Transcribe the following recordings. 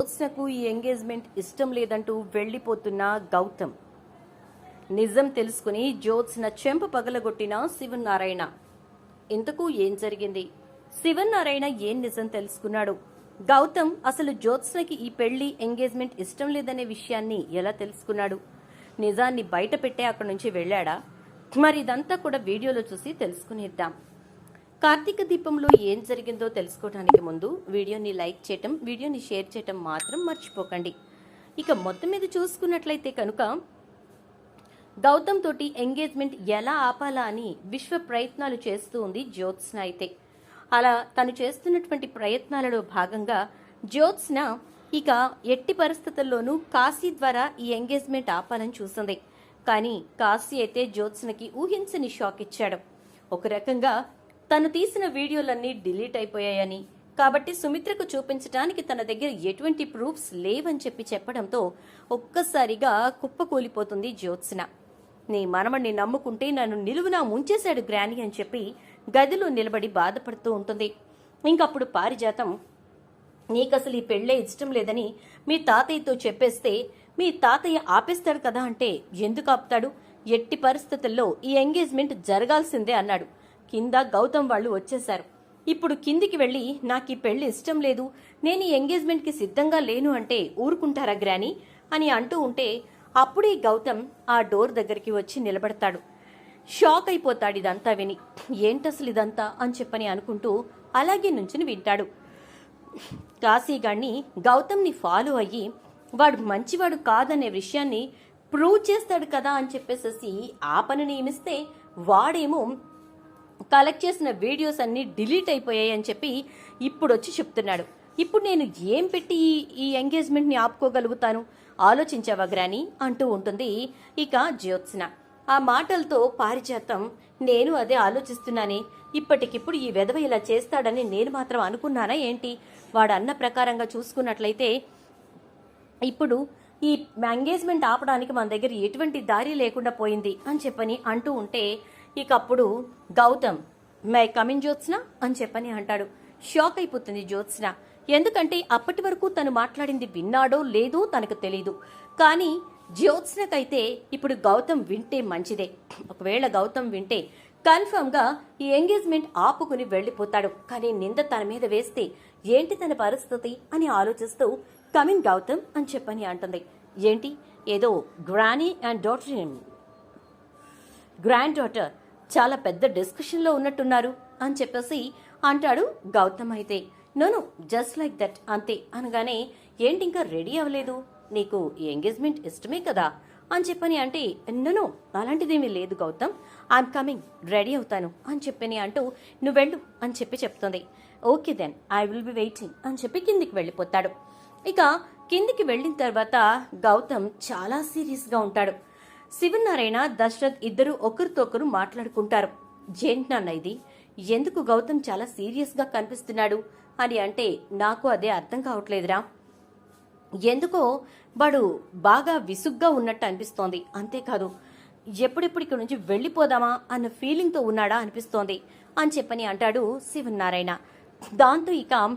జ్యోత్స్నకు ఈ ఎంగేజ్మెంట్ ఇష్టం లేదంటూ వెళ్ళిపోతున్న గౌతమ్. నిజం తెలుసుకుని జ్యోత్స్న చెంప పగలగొట్టిన శివనారాయణ ఇంతకు ఏం జరిగింది? శివనారాయణ ఏం నిజం తెలుసుకున్నాడు? గౌతమ్ అసలు జ్యోత్స్నకి ఈ పెళ్ళి ఎంగేజ్మెంట్ ఇష్టం లేదనే విషయాన్ని ఎలా తెలుసుకున్నాడు? నిజాన్ని బయట పెట్టే అక్కడి నుంచి వెళ్ళాడా? మరి ఇదంతా కూడా వీడియోలో చూసి తెలుసుకునిద్దాం. కార్తీక దీపంలో ఏం జరిగిందో తెలుసుకోవడానికి ముందు వీడియోని లైక్ చేయటం వీడియోని షేర్ చేయటం మాత్రం మర్చిపోకండి. ఇక మొత్తం మీద చూసుకున్నట్లయితే కనుక గౌతమ్ తోటి ఎంగేజ్మెంట్ ఎలా ఆపాలా అని విశ్వ ప్రయత్నాలు చేస్తూ ఉంది జ్యోత్స్న అయితే. అలా తను చేస్తున్నటువంటి ప్రయత్నాలలో భాగంగా జ్యోత్స్న ఇక ఎట్టి పరిస్థితుల్లోనూ కాశీ ద్వారా ఈ ఎంగేజ్మెంట్ ఆపాలని చూసింది. కానీ కాశీ అయితే జ్యోత్స్నకి ఊహించని షాక్ ఇచ్చాడు. ఒక రకంగా తను తీసిన వీడియోలన్నీ డిలీట్ అయిపోయాయని. కాబట్టి సుమిత్రకు చూపించడానికి తన దగ్గర ఎటువంటి ప్రూఫ్స్ లేవని చెప్పి చెప్పడంతో ఒక్కసారిగా కుప్పకూలిపోతుంది జ్యోత్స్న. నీ మనమణ్ణి నమ్ముకుంటే నన్ను నిలువునా ముంచేశాడు గ్రాని అని చెప్పి గదిలో నిలబడి బాధపడుతూ ఉంటుంది. ఇంకప్పుడు పారిజాతం నీకసలు ఈ పెళ్ళే ఇష్టం లేదని మీ తాతయ్యతో చెప్పేస్తే మీ తాతయ్య ఆపేస్తాడు కదా అంటే ఎందుకు ఆపుతాడు? ఎట్టి పరిస్థితుల్లో ఈ ఎంగేజ్మెంట్ జరగాల్సిందే అన్నాడు. కింద గౌతమ్ వాళ్ళు వచ్చేశారు. ఇప్పుడు కిందికి వెళ్ళి నాకు ఈ పెళ్ళి ఇష్టం లేదు. నేను ఈ ఎంగేజ్మెంట్కి సిద్ధంగా లేను అంటే ఊరుకుంటారా గ్రాని? అని అంటూ ఉంటే అప్పుడే గౌతమ్ ఆ డోర్ దగ్గరికి వచ్చి నిలబడతాడు. షాక్ అయిపోతాడు ఇదంతా విని. ఏంటసలు ఇదంతా? అని చెప్పని అనుకుంటూ అలాగే నుంచుని వింటాడు. కాశీగాణ్ణి గౌతమ్ని ఫాలో అయ్యి వాడు మంచివాడు కాదనే విషయాన్ని ప్రూవ్ చేస్తాడు కదా? అని చెప్పేసేసి ఆ పని నియమిస్తే వాడేమో కలెక్ట్ చేసిన వీడియోస్ అన్నీ డిలీట్ అయిపోయాయి అని చెప్పి ఇప్పుడు వచ్చి చెప్తున్నాడు. ఇప్పుడు నేను ఏం పెట్టి ఈ- ఈ ఎంగేజ్మెంట్ని ఆపుకోగలుగుతాను? ఆలోచించావా గ్రాని? అంటూ ఉంటుంది ఇక జ్యోత్స్న. ఆ మాటలతో పారిజాతం నేను అదే ఆలోచిస్తున్నానే. ఇప్పటికిప్పుడు ఈ వెధవ ఇలా చేస్తాడని నేను మాత్రం అనుకున్నానా ఏంటి? వాడు అన్న ప్రకారంగా చూసుకున్నట్లయితే ఇప్పుడు ఈ ఎంగేజ్మెంట్ ఆపడానికి మన దగ్గర ఎటువంటి దారి లేకుండా పోయింది అని చెప్పని అంటూ ఉంటే ఇక అప్పుడు గౌతమ్ మై కమిన్ జ్యోత్స్న? అని చెప్పని అంటాడు. షాక్ అయిపోతుంది జ్యోత్స్న. ఎందుకంటే అప్పటి వరకు తను మాట్లాడింది విన్నాడో లేదో తనకు తెలీదు. కానీ జ్యోత్స్నకైతే ఇప్పుడు గౌతమ్ వింటే మంచిదే. ఒకవేళ గౌతమ్ వింటే కన్ఫర్మ్గా ఈ ఎంగేజ్మెంట్ ఆపుకుని వెళ్ళిపోతాడు. కానీ నింద తన మీద వేస్తే ఏంటి తన పరిస్థితి అని ఆలోచిస్తూ కమింగ్ గౌతమ్ అని చెప్పని అంటుంది. ఏంటి? ఏదో granny and daughter grand daughter. చాలా పెద్ద డిస్కషన్లో ఉన్నట్టున్నారు అని చెప్పేసి అంటాడు గౌతమ్ అయితే. నోను జస్ట్ లైక్ దట్ అంతే అనగానే ఏంటి ఇంకా రెడీ అవ్వలేదు? నీకు ఎంగేజ్మెంట్ ఇష్టమే కదా? అని చెప్పని అంటే ఎన్నో అలాంటిదేమీ లేదు గౌతమ్. ఐఎమ్ కమింగ్ రెడీ అవుతాను అని చెప్పని అంటూ నువ్వు వెళ్ళు అని చెప్పి చెప్తుంది. Okay then I will be waiting అని చెప్పి కిందికి వెళ్ళిపోతాడు. ఇక కిందికి వెళ్ళిన తర్వాత గౌతమ్ చాలా సీరియస్గా ఉంటాడు. శివనారాయణ దశరథ్ ఇద్దరు ఒకరితో ఒకరు మాట్లాడుకుంటారు. ఏంటి ఇది ఎందుకు గౌతమ్ చాలా సీరియస్గా కనిపిస్తున్నాడు? అని అంటే నాకు అదే అర్థం కావట్లేదురా. ఎందుకో వాడు బాగా విసుగ్గా ఉన్నట్టు అనిపిస్తోంది అంతేకాదు. ఎప్పుడెప్పుడు ఇక్కడి నుంచి వెళ్ళిపోదామా అన్న ఫీలింగ్తో ఉన్నాడా అనిపిస్తోంది అని చెప్పని అంటాడు శివనారాయణ. దాంతో ఇక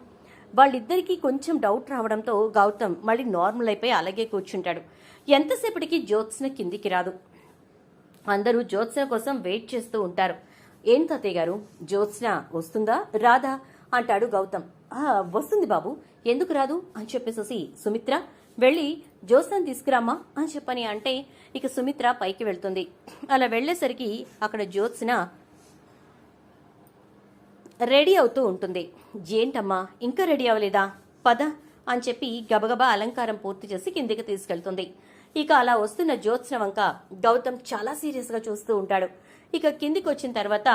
వాళ్ళిద్దరికీ కొంచెం డౌట్ రావడంతో గౌతమ్ మళ్ళీ నార్మల్ అయిపోయి అలాగే కూర్చుంటాడు. ఎంతసేపటికి జ్యోత్స్న కిందికి రాదు. అందరూ జ్యోత్స్న కోసం వెయిట్ చేస్తూ ఉంటారు. ఏం తాతయ్య గారు? జ్యోత్స్న వస్తుందా? రాదా? అంటాడు గౌతమ్. "ఆ, వస్తుంది బాబు. ఎందుకు రాదు? అని చెప్పేసి సుమిత్ర వెళ్ళి జ్యోత్స్నని తీసుకురామా అని చెప్పని అంటే ఇక సుమిత్ర పైకి వెళ్తుంది. అలా వెళ్ళేసరికి అక్కడ జ్యోత్స్న రెడీ అవుతూ ఉంటుంది. ఏంటమ్మా ఇంకా రెడీ అవ్వలేదా? పద అని చెప్పి గబగబా అలంకారం పూర్తి చేసి కిందికి తీసుకెళ్తుంది. ఇక అలా వస్తున్న జ్యోత్స్న వంక గౌతమ్ చాలా సీరియస్గా చూస్తూ ఉంటాడు. ఇక కిందికి వచ్చిన తర్వాత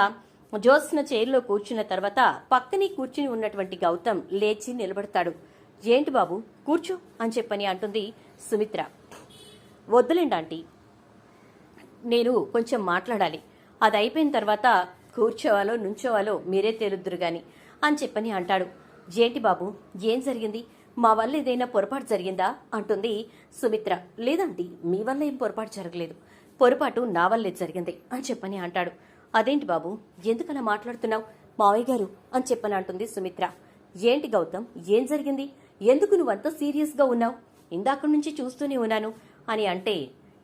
జ్యోత్స్న చైర్లో కూర్చున్న తర్వాత పక్కనే కూర్చుని ఉన్నటువంటి గౌతమ్ లేచి నిలబడతాడు. ఏంటి బాబు కూర్చో అని చెప్పని అంటుంది సుమిత్ర. వద్దులేండి ఆంటీ నేను కొంచెం మాట్లాడాలి. అది అయిపోయిన తర్వాత కూర్చోవాలో నుంచోవాలో మీరే తేలుద్దురు గాని అని చెప్పని అంటాడు. ఏంటి బాబు ఏం జరిగింది? మా వల్ల ఏదైనా పొరపాటు జరిగిందా? అంటుంది సుమిత్ర. లేదండి మీ వల్ల ఏం పొరపాటు జరగలేదు. పొరపాటు నా వల్లే జరిగింది అని చెప్పని అంటాడు. అదేంటి బాబు ఎందుకలా మాట్లాడుతున్నావు? మావయ్య గారు అని చెప్పని అంటుంది సుమిత్ర. ఏంటి గౌతమ్ ఏం జరిగింది? ఎందుకు నువ్వంత సీరియస్గా ఉన్నావు? ఇందాక నుంచి చూస్తూనే ఉన్నాను అని అంటే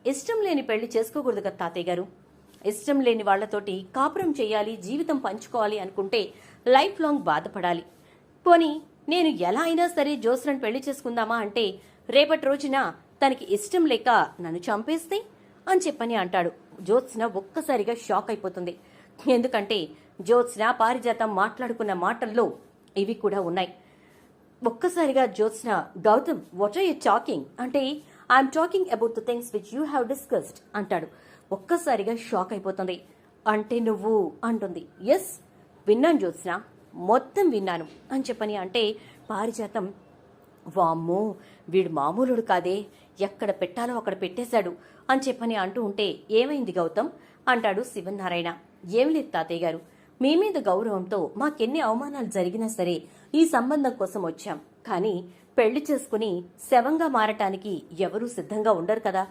ఇష్టం లేని పెళ్ళి చేసుకోకూడదు కదా తాతయ్య గారు. ఇష్టం లేని వాళ్ళతోటి కాపురం చేయాలి జీవితం పంచుకోవాలి అనుకుంటే లైఫ్ లాంగ్ బాధపడాలి. పోనీ నేను ఎలా అయినా సరే జోస్రన్ పెళ్ళి చేసుకుందామా అంటే రేపటి రోజున తనకి ఇష్టం లేక నన్ను చంపేస్తే అని చెప్పని అంటాడు. జ్యోత్స్న ఒక్కసారిగా షాక్ అయిపోతుంది. ఎందుకంటే జ్యోత్స్న పారిజాతం మాట్లాడుకున్న మాటల్లో ఇవి కూడా ఉన్నాయి. ఒక్కసారిగా Jyotsna Gautam what are you talking అంటే I'm talking about the things which you have discussed అంటాడు. ఒక్కసారిగా షాక్ అయిపోతుంది. అంటే నువ్వు అంటుంది. ఎస్ విన్నాను జ్యోత్స్న మొత్తం విన్నాను అని చెప్పని అంటే పారిజాతం. వామ్మో వీడు మామూలుడు కాదే ఎక్కడ పెట్టాలో అక్కడ పెట్టేశాడు అని చెప్పని అంటూ ఉంటే ఏమైంది గౌతమ్? అంటాడు శివనారాయణ ఏమి లేదు తాతయ్య గారు మీ మీద గౌరవంతో మాకెన్ని అవమానాలు జరిగినా సరే ఈ సంబంధం కోసం వచ్చాం. కానీ పెళ్ళి చేసుకుని శవంగా మారటానికి ఎవరూ సిద్ధంగా ఉండరు కదా.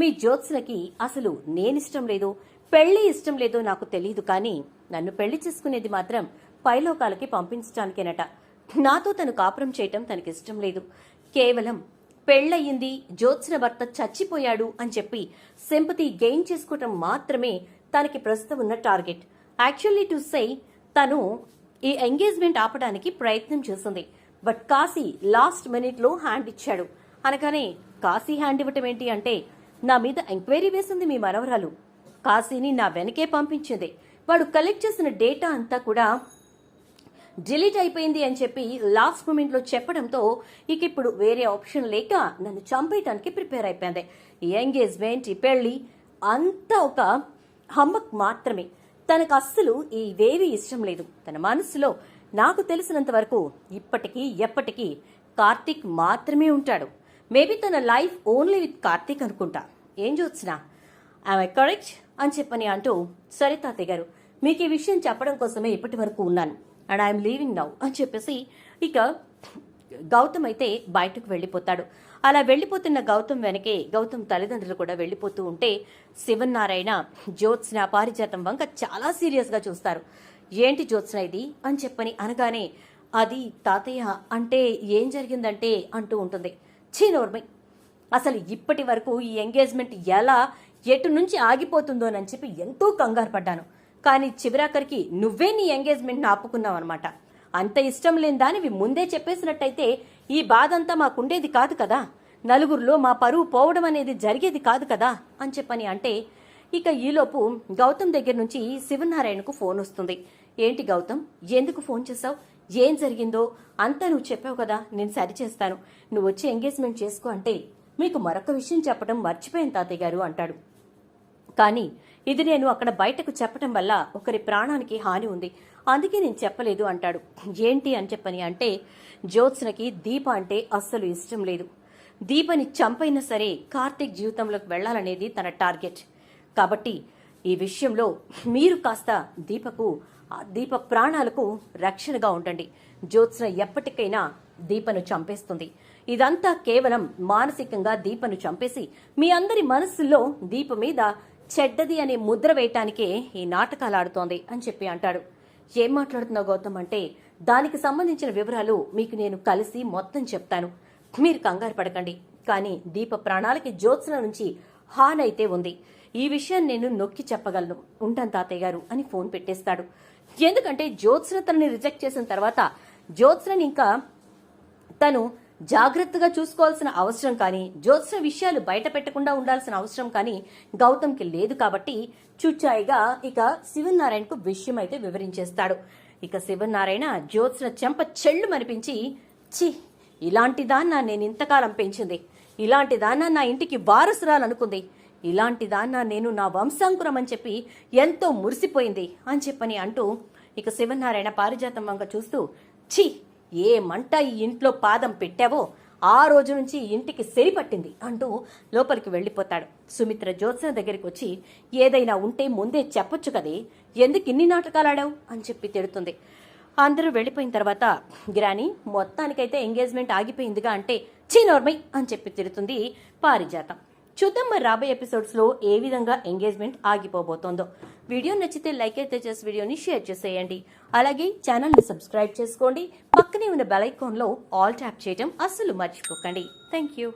మీ జ్యోత్స్నకి అసలు నేనిష్టం లేదో పెళ్ళి ఇష్టం లేదో నాకు తెలియదు కానీ నన్ను పెళ్ళి చేసుకునేది మాత్రం పైలోకాలకి పంపించడానికేనట నాతో తను కాపురం చేయటం తనకిష్టం లేదు. కేవలం పెళ్ళయింది జ్యోత్స్న భర్త చచ్చిపోయాడు అని చెప్పి సింపతి గెయిన్ చేసుకోవటం మాత్రమే తనకి ప్రస్తుతం ఉన్న టార్గెట్. యాక్చువల్లీ టు సై తను ఈ ఎంగేజ్మెంట్ ఆపడానికి ప్రయత్నం చేసింది బట్ కాశీ లాస్ట్ మినిట్లో హ్యాండ్ ఇచ్చాడు. అనగానే కాశీ హ్యాండ్ ఇవ్వటం ఏంటి అంటే నా మీద ఎంక్వైరీ వేసింది మీ మనవరాలు. కాశీని నా వెనకే పంపించింది. వాడు కలెక్ట్ చేసిన డేటా అంతా కూడా డిలీట్ అయిపోయింది అని చెప్పి లాస్ట్ మూమెంట్లో చెప్పడంతో ఇక ఇప్పుడు వేరే ఆప్షన్ లేక నన్ను చంపేయటానికి ప్రిపేర్ అయిపోయింది. ఎంగేజ్మెంట్ ఈ పెళ్ళి అంతా ఒక హమ్మక్ మాత్రమే. తనకు అస్సలు ఇవేవి ఇష్టం లేదు. తన మనసులో నాకు తెలిసినంత వరకు ఇప్పటికీ ఎప్పటికీ కార్తీక్ మాత్రమే ఉంటాడు. మేబీ తన లైఫ్ ఓన్లీ విత్ కార్తీక్ అనుకుంటా. ఏం చూసినా ఐ కరెక్ట్ అని చెప్పని అంటూ సరే తాతయ్య గారు మీకు ఈ విషయం చెప్పడం కోసమే ఇప్పటి వరకు ఉన్నాను. అండ్ ఐఎమ్ లీవింగ్ నౌ అని చెప్పేసి ఇక గౌతమ్ అయితే బయటకు వెళ్ళిపోతాడు. అలా వెళ్ళిపోతున్న గౌతమ్ వెనకే గౌతమ్ తల్లిదండ్రులు కూడా వెళ్ళిపోతూ ఉంటే శివనారాయణ జ్యోత్స్న పారిజాతం వంక చాలా సీరియస్గా చూస్తారు. ఏంటి జ్యోత్స్న ఇది? అని చెప్పని అనగానే అది తాతయ్య అంటే ఏం జరిగిందంటే అంటూ ఉంటుంది. చీ నోర్మై అసలు ఇప్పటి వరకు ఈ ఎంగేజ్మెంట్ ఎలా ఎటు నుంచి ఆగిపోతుందోనని చెప్పి ఎంతో కంగారు పడ్డాను. కానీ చివరాఖరికి నువ్వే నీ ఎంగేజ్మెంట్ని ఆపుకున్నావు అనమాట అంత ఇష్టం లేని దానివి ముందే చెప్పేసినట్టయితే ఈ బాధ అంతా మాకుండేది కాదు కదా. నలుగురిలో మా పరువు పోవడం అనేది జరిగేది కాదు కదా అని చెప్పని అంటే ఇక ఈలోపు గౌతమ్ దగ్గర నుంచి శివనారాయణకు ఫోన్ వస్తుంది. ఏంటి గౌతమ్ ఎందుకు ఫోన్ చేసావు ఏం జరిగిందో? అంతా నువ్వు చెప్పావు కదా నేను సరి చేస్తాను. నువ్వు వచ్చి ఎంగేజ్మెంట్ చేసుకో అంటే మీకు మరొక విషయం చెప్పడం మర్చిపోయాను తాతయ్య గారు అంటాడు. కానీ ఇది నేను అక్కడ బయటకు చెప్పటం వల్ల ఒకరి ప్రాణానికి హాని ఉంది. అందుకే నేను చెప్పలేదు అంటాడు. ఏంటి అని చెప్పని అంటే జ్యోత్స్నకి దీప అంటే అస్సలు ఇష్టం లేదు. దీపని చంపైనా సరే కార్తీక్ జీవితంలోకి వెళ్ళాలనేది తన టార్గెట్. కాబట్టి ఈ విషయంలో మీరు కాస్త దీపకు దీప ప్రాణాలకు రక్షణగా ఉండండి. జ్యోత్స్న ఎప్పటికైనా దీపను చంపేస్తుంది. ఇదంతా కేవలం మానసికంగా దీపను చంపేసి మీ అందరి మనస్సుల్లో దీప మీద చెడ్డది అనే ముద్ర వేయటానికే ఈ నాటకాలు ఆడుతోంది అని చెప్పి అంటాడు. ఏం మాట్లాడుతున్నావు గౌతమ్ అంటే దానికి సంబంధించిన వివరాలు మీకు నేను కలిసి మొత్తం చెప్తాను. మీరు కంగారు పడకండి. కానీ దీప ప్రాణాలకి జ్యోత్స్న నుంచి హాన్ అయితే ఉంది. ఈ విషయం నేను నొక్కి చెప్పగలను ఉంటాను తాతయ్య గారు అని ఫోన్ పెట్టేస్తాడు. ఎందుకంటే జ్యోత్స్న తనని రిజెక్ట్ చేసిన తర్వాత జ్యోత్స్నని ఇంకా తను జాగ్రత్తగా చూసుకోవాల్సిన అవసరం కానీ జ్యోత్స్న విషయాలు బయట పెట్టకుండా ఉండాల్సిన అవసరం కానీ గౌతమ్కి లేదు కాబట్టి చుచ్చాయిగా ఇక శివనారాయణకు విషయం అయితే వివరించేస్తాడు. ఇక శివనారాయణ జ్యోత్స్న చెంప చెళ్ళు మనిపించి చి ఇలాంటి దాన్న నేను ఇంతకాలం పెంచింది. ఇలాంటి దాన్న నా ఇంటికి వారసురాలనుకుంది. ఇలాంటి దాన్న నేను నా వంశాంకురం అని చెప్పి ఎంతో మురిసిపోయింది అని చెప్పని అంటూ ఇక శివనారాయణ పారిజాతం వంక చూస్తూ ఛీ ఏ మంట ఈ ఇంట్లో పాదం పెట్టావో? ఆ రోజు నుంచి ఇంటికి సెరిపట్టింది అంటూ లోపలికి వెళ్ళిపోతాడు. సుమిత్ర జ్యోత్సన దగ్గరికి వచ్చి ఏదైనా ఉంటే ముందే చెప్పొచ్చు కదే ఎందుకు ఇన్ని నాటకాలు ఆడావు అని చెప్పి తిడుతుంది. అందరూ వెళ్ళిపోయిన తర్వాత గ్రాని మొత్తానికైతే ఎంగేజ్మెంట్ ఆగిపోయిందిగా అంటే చీనోర్మై అని చెప్పి తిడుతుంది పారిజాతం. చూద్దాం మరి రాబోయే ఎపిసోడ్స్లో ఏ విధంగా ఎంగేజ్మెంట్ ఆగిపోబోతోందో. వీడియో నచ్చితే లైక్ అయితే చేసి వీడియోని షేర్ చేసేయండి. అలాగే ఛానల్ని సబ్స్క్రైబ్ చేసుకోండి. పక్కనే ఉన్న బెల్ ఐకాన్లో ఆల్ ట్యాప్ చేయడం అస్సలు మర్చిపోకండి. Thank you